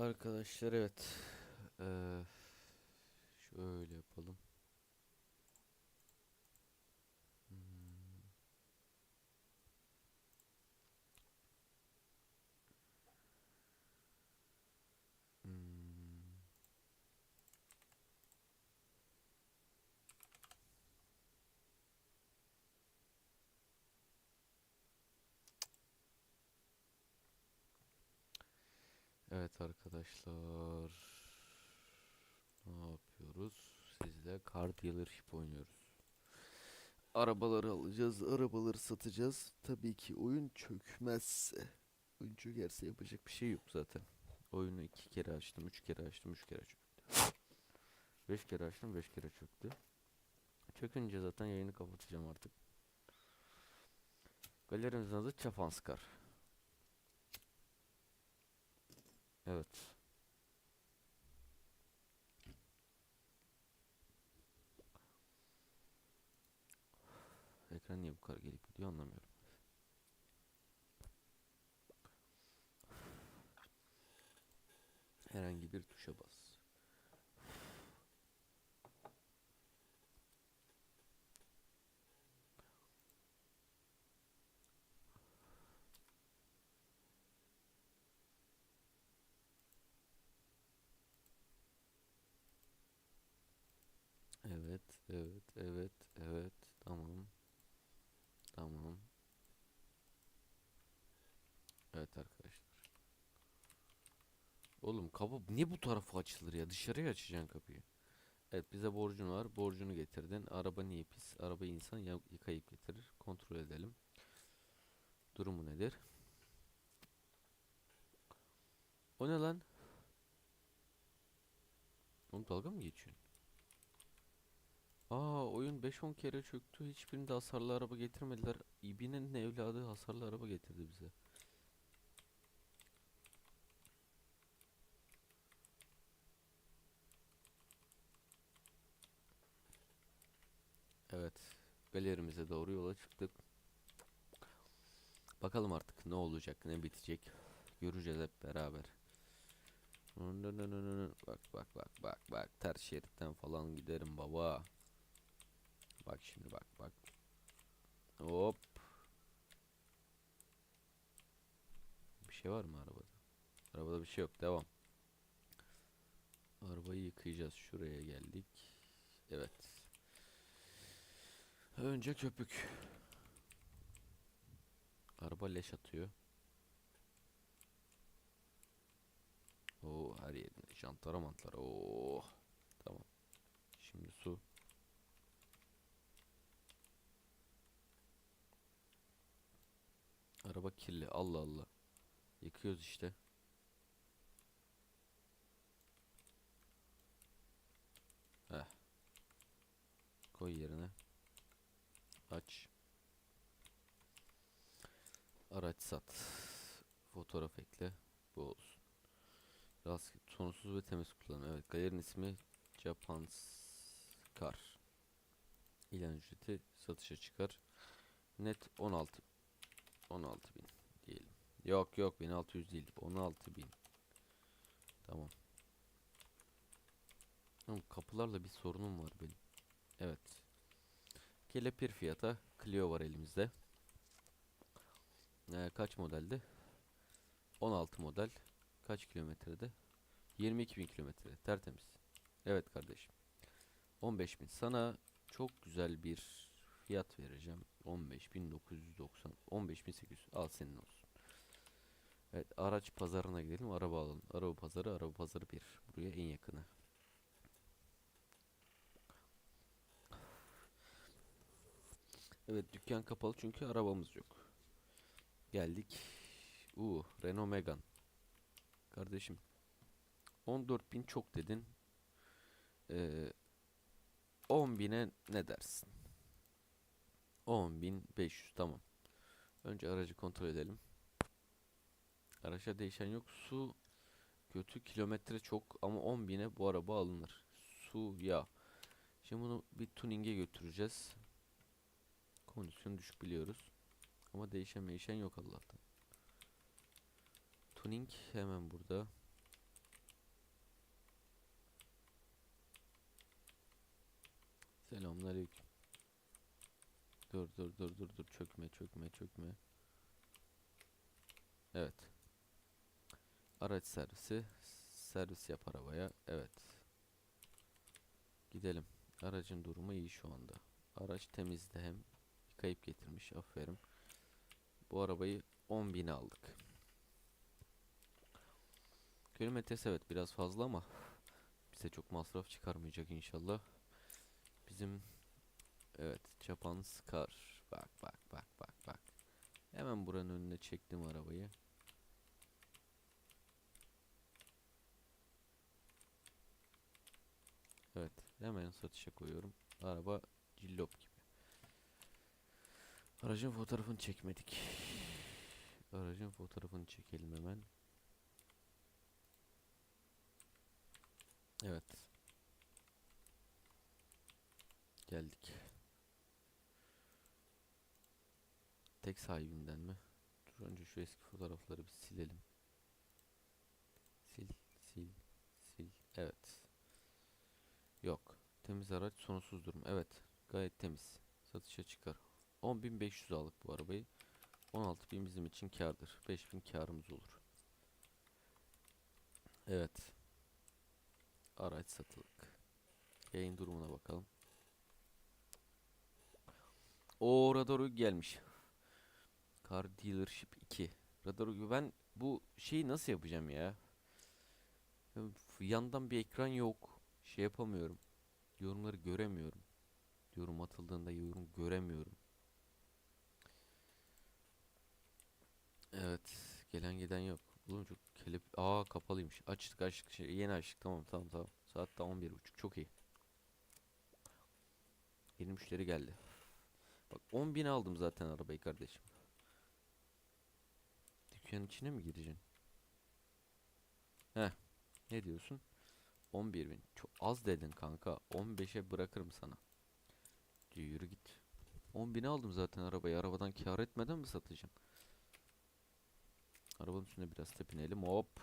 Arkadaşlar evet. Ee, şöyle yapalım. Evet arkadaşlar. Ne yapıyoruz? Sizle car dealership oynuyoruz. Arabaları alacağız, arabaları satacağız. Tabii ki oyun çökmezse. Oyun çökerse yapacak bir şey yok zaten. Oyunu iki kere açtım, üç kere açtım, üç kere çöktü. Beş kere açtım, beş kere çöktü. Çökünce zaten yayını kapatacağım artık. Galerimizin adı Çapanskar. Evet. Ekran niye bu kadar gelip gidiyor anlamıyorum. Herhangi bir tuşa bas. Evet, evet, evet. Tamam. Tamam. Evet arkadaşlar. Oğlum kapı niye bu tarafa açılır ya? Dışarıya açacaksın kapıyı. Evet bize borcun var. Borcunu getirdin. Araba niye pis? Arabayı insan yıkayıp getirir. Kontrol edelim. Durumu nedir? O ne lan? Oğlum dalga mı geçiyorsun? Aa oyun 5-10 kere çöktü. Hiçbirinde hasarlı araba getirmediler. İbi'nin evladı hasarlı araba getirdi bize. Evet. Galerimize doğru yola çıktık. Bakalım artık ne olacak, ne bitecek. Göreceğiz hep beraber. Bak bak bak bak bak ters şeritten falan giderim baba. Bak şimdi bak bak. Hop. Bir şey var mı arabada? Arabada bir şey yok. Devam. Arabayı yıkayacağız. Şuraya geldik. Evet. Önce köpük. Araba leş atıyor. Oo her yerine jantlara mantlara. Oo. Tamam. Şimdi su. Araba kirli. Allah Allah. Yıkıyoruz işte. Heh. Koy yerine. Aç. Araç sat. Fotoğraf ekle. Bu olsun. Rastgele sonsuz ve temiz kullanım. Evet. Galerinin ismi Japanskar. İlan ücreti satışa çıkar. Net 16 16 bin diyelim. Yok yok 1600 değil 16 bin. Tamam. Oğlum kapılarla bir sorunum var benim. Evet. Kelepir fiyata Clio var elimizde. Ee, kaç modeldi? 16 model. Kaç kilometrede? 22 bin kilometre. Tertemiz. Evet kardeşim. 15 bin. Sana çok güzel bir fiyat vereceğim. 15.990 15.800 al senin olsun. Evet araç pazarına gidelim araba alalım. Araba pazarı araba pazarı 1. Buraya en yakını. Evet dükkan kapalı çünkü arabamız yok. Geldik. Uu Renault Megane. Kardeşim 14.000 çok dedin. Ee, 10.000'e ne dersin? 10.500 tamam. Önce aracı kontrol edelim. Araçta değişen yok. Su kötü kilometre çok ama 10.000'e bu araba alınır. Su ya. Şimdi bunu bir tuning'e götüreceğiz. Kondisyon düşük biliyoruz. Ama değişen değişen yok Allah'tan. Tuning hemen burada. Selamünaleyküm. Dur dur dur dur dur çökme çökme çökme. Evet. Araç servisi. Servis yap arabaya. Evet. Gidelim. Aracın durumu iyi şu anda. Araç temizde hem yıkayıp getirmiş. Aferin. Bu arabayı 10.000'e aldık. Kilometresi evet biraz fazla ama bize çok masraf çıkarmayacak inşallah. Bizim evet Japan Scar. Bak bak bak bak bak. Hemen buranın önüne çektim arabayı. Evet hemen satışa koyuyorum. Araba cillop gibi. Aracın fotoğrafını çekmedik. Aracın fotoğrafını çekelim hemen. Evet. Geldik. Tek sahibinden mi? Dur önce şu eski fotoğrafları bir silelim. Sil, sil, sil. Evet. Yok. Temiz araç sonsuz durum. Evet. Gayet temiz. Satışa çıkar. 10.500 aldık bu arabayı. 16.000 bizim için kârdır. 5.000 kârımız olur. Evet. Araç satılık. Yayın durumuna bakalım. O Radaru gelmiş. Car Dealership 2. Radaru ben bu şeyi nasıl yapacağım ya? Yandan bir ekran yok. Şey yapamıyorum. Yorumları göremiyorum. Yorum atıldığında yorum göremiyorum. Evet. Gelen giden yok. Oğlum çok kelip... Aa kapalıymış. Açtık açtık. Şey, yeni açtık. Tamam tamam tamam. Saat daha 11.30. Çok iyi. Yeni müşteri geldi. Bak 10.000 aldım zaten arabayı kardeşim. Dükkanın içine mi gireceksin? Heh. Ne diyorsun? 11.000. Çok az dedin kanka. 15'e bırakırım sana. Yürü git. 10.000 aldım zaten arabayı. Arabadan kâr etmeden mi satacağım? Arabanın üstüne biraz tepinelim. Hop.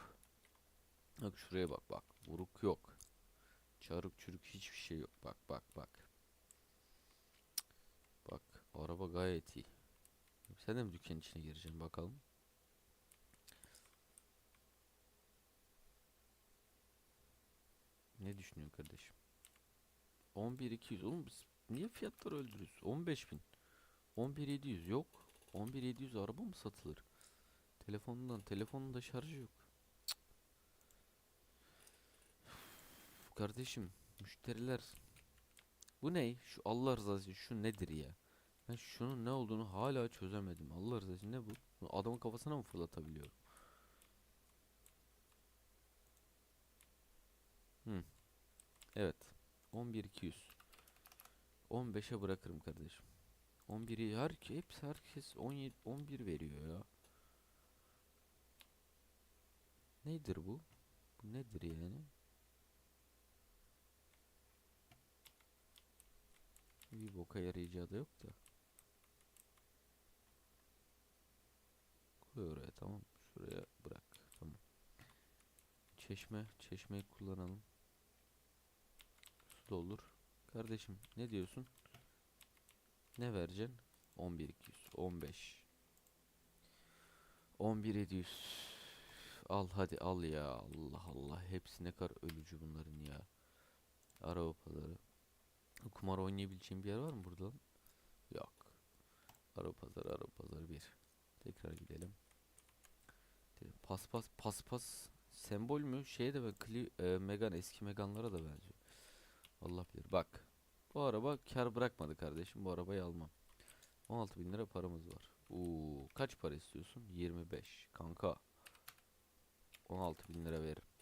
Bak şuraya bak bak. Vuruk yok. Çarık çürük hiçbir şey yok. Bak bak bak. Bak araba gayet iyi. Sen de mi dükkanın içine gireceksin bakalım. Ne kardeşim? 11200 oğlum biz niye fiyatları öldürüyoruz? 15000. 11700 yok. 11700 araba mı satılır? Telefonundan telefonunda şarjı yok. Cık. Kardeşim müşteriler bu ne? Şu Allah rızası için şu nedir ya? Ben şunun ne olduğunu hala çözemedim. Allah rızası için ne bu? Bunu adamın kafasına mı fırlatabiliyorum? Hı. Evet. 11200. 15'e bırakırım kardeşim. 11'i her hepsi herkes 17 11 veriyor ya. Nedir bu? Bu nedir yani? Bir boka yarayacağı da yok da. Koy oraya tamam. Şuraya bırak. Tamam. Çeşme. Çeşmeyi kullanalım. Su doldur. Kardeşim ne diyorsun? Ne vereceksin? 11200. 15. 11700. Al hadi al ya. Allah Allah. Hepsi ne kadar ölücü bunların ya. Araba. Kumar oynayabileceğim bir yer var mı burada? Yok. Araba pazarı, araba pazarı bir. Tekrar gidelim. Paspas, paspas sembol mü? Şeye de ben Cli e, Megan eski Megan'lara da benziyor. Allah bilir. Bak. Bu araba kar bırakmadı kardeşim. Bu arabayı almam. 16 bin lira paramız var. Oo, kaç para istiyorsun? 25. Kanka. 16 bin lira veririm.